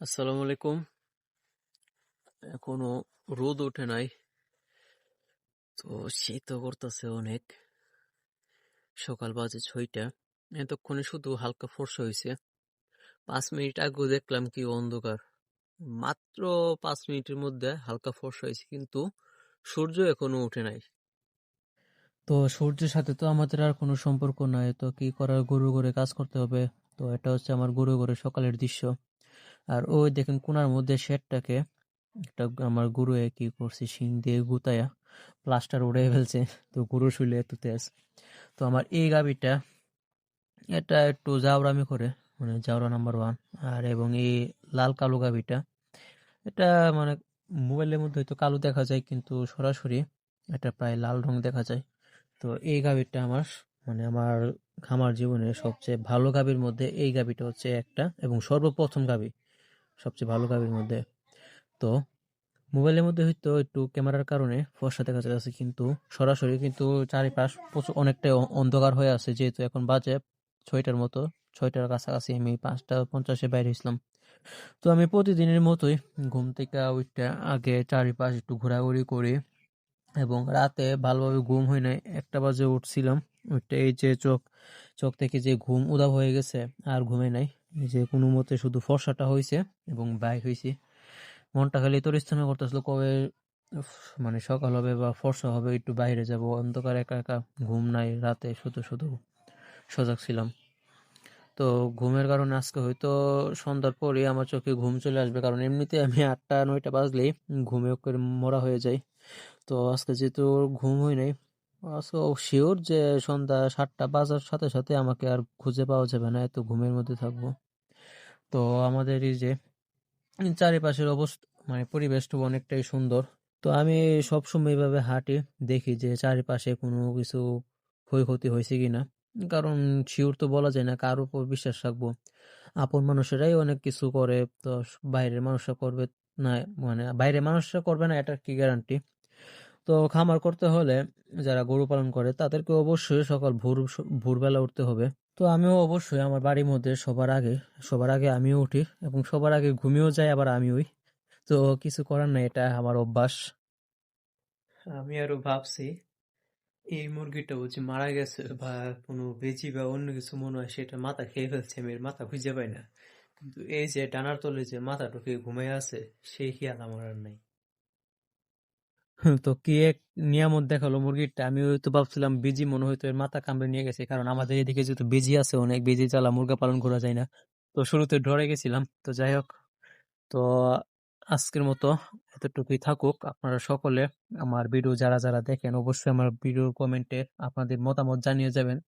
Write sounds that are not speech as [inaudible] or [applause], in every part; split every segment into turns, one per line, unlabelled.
আসসালামু আলাইকুম। এখনও রোদ ওঠে নাই, তো শীত করতেছে অনেক। সকাল বাজে ছয়টা, এতক্ষণে শুধু হালকা ফর্সা হয়েছে পাঁচ মিনিট আগেও দেখলাম কি অন্ধকার, মাত্র পাঁচ মিনিটের মধ্যে হালকা ফর্সা হয়েছে কিন্তু সূর্য এখনও উঠে নাই।
তো সূর্যের সাথে তো আমাদের আর কোনো সম্পর্ক নাই, তো কি করার গরু করে কাজ করতে হবে। তো এটা হচ্ছে আমার গরু করে সকালের দৃশ্য। আর ওই দেখেন কোনার মধ্যে শেডটাকে একটা আমার গরু কি করছে, শিং দিয়ে গুতায়া প্লাস্টার উড়ে ফেলছে। তো গুরু শুলে এত তেজ। তো আমার এই গাবিটা এটা একটু জাউরামি করে মানে জাউরা নাম্বার ওয়ান। আর এবং এই লাল কালো গাবিটা এটা মানে মোবাইলের মধ্যে হয়তো কালো দেখা যায়, কিন্তু সরাসরি এটা প্রায় লাল রং দেখা যায়। তো এই গাভীরটা আমার মানে আমার খামার জীবনের সবচেয়ে ভালো গাভীর মধ্যে এই গাভীটা হচ্ছে একটা এবং সর্বপ্রথম গাভী। সবচেয়ে ভালো গাভীর মধ্যে। তো মোবাইলের মধ্যে হয়তো একটু ক্যামেরার কারণে ফর্সা দেখা যাচ্ছে, কিন্তু সরাসরি কিন্তু চারিপাশ প্রচুর অনেকটাই অন্ধকার হয়ে আছে, যেহেতু এখন বাজে ছয়টার মতো, ছয়টার কাছাকাছি আমি পাঁচটা পঞ্চাশে বাইরে হয়েছিলাম। তো আমি প্রতিদিনের মতোই ঘুম থেকে ওইটা আগে চারিপাশ একটু ঘোরাঘুরি করি এবং রাতে ভালোভাবে ঘুম হয় নাই, একটা বাজে উঠছিলাম ওইটা এই যে চোখ চোখ থেকে যে ঘুম উদাব হয়ে গেছে, আর ঘুমে নাই। যে কোনো মতে শুধু ফর্সাটা হয়েছে এবং বাইর হয়েছি মনটা খালি তোর ইচ্ছা করতেছিল কবে মানে সকাল হবে বা ফর্সা হবে, একটু বাইরে যাব, অন্ধকার একা একা ঘুম নাই, রাতে শুধু শুধু সজাগ ছিলাম। তো ঘুমের কারণে আজকে হয়তো সন্ধ্যার পরে আমার চোখে ঘুম চলে আসবে, কারণ এমনিতে আমি আটটা, নয়টা বাজলেই ঘুমে করে মরা হয়ে যায় তো আজকে যেহেতু ঘুম হয় নাই, আজকে শিওর যে সন্ধ্যা সাতটা বাজার সাথে সাথে আমাকে আর খুঁজে পাওয়া যাবে না, এত ঘুমের মধ্যে থাকব। তো আমাদের এই যে চারিপাশের অবস্থা মানে পরিবেশটা অনেকটাই সুন্দর। তো আমি সবসময় এইভাবে হাঁটি দেখি যে, চারিপাশে কোনো কিছু ক্ষয়ক্ষতি হয়েছে কি না কারণ শিওর তো বলা যায় না কার উপর বিশ্বাস রাখব। আপন মানুষেরাই অনেক কিছু করে, তো বাইরের মানুষরা করবে না মানে বাইরের মানুষরা করবে না এটা কি গ্যারান্টি তো খামার করতে হলে যারা গরু পালন করে, তাদেরকে অবশ্যই সকাল ভোর, ভোরবেলা উঠতে হবে। তো আমিও অবশ্যই আমার বাড়ির মধ্যে সবার আগে সবার আগে আমিও উঠি এবং সবার আগে ঘুমিয়েও যাই, আবার আমিওই তো কিছু করার নাই, এটা আমার অভ্যাস।
আমি আরও ভাবছি, এই মুরগিটা বুঝি মারা গেছে বা কোনো বেজি বা অন্য কিছু মনে হয়, সেটা মাথা খেয়ে ফেলছে আমি এর মাথা খুঁজে পাই না। কিন্তু এই যে ডানার তলে যে মাথা ঢুকে ঘুমিয়ে আছে সেই খেয়াল আমার আর নাই। [laughs]
তো কি এক নিয়ামত দেখাল মুরগিটা? আমি তো ভাবছিলাম বিজি মনে হয়তো এর মাথা কামড়ে নিয়ে গেছে, কারণ আমাদের এদিকে যেহেতু বিজি আছে, অনেক বিজি জ্বালা মুরগা পালন করা যায় না। তো শুরুতে ডরে গেছিলাম, তো যাই হোক, তো আজকের মতো এতটুকুই থাকুক। আপনারা সকলে আমার ভিডিও যারা যারা দেখেন, অবশ্যই আমার ভিডিও কমেন্টে আপনাদের মতামত জানিয়ে যাবেন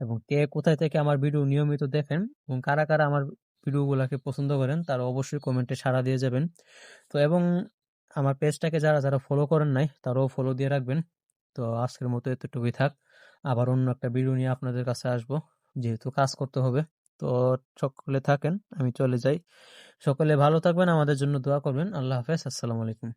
এবং কে কোথায় থেকে আমার ভিডিও নিয়মিত দেখেন এবং কারা কারা আমার ভিডিওগুলোকে পছন্দ করেন, তারা অবশ্যই কমেন্টে সাড়া দিয়ে যাবেন। তো এবং আমার পেজটাকে যারা যারা ফলো করেন নাই, তারাও ফলো দিয়ে রাখবেন। তো আজকের মতো এতটুকুই থাক। আবার অন্য একটা ভিডিও নিয়ে আপনাদের কাছে আসব, যেহেতু কাজ করতে হবে। তো সকলে থাকেন, আমি চলে যাই। সকলে ভালো থাকবেন, আমাদের জন্য দোয়া করবেন। আল্লাহ হাফেজ, আসসালামু আলাইকুম।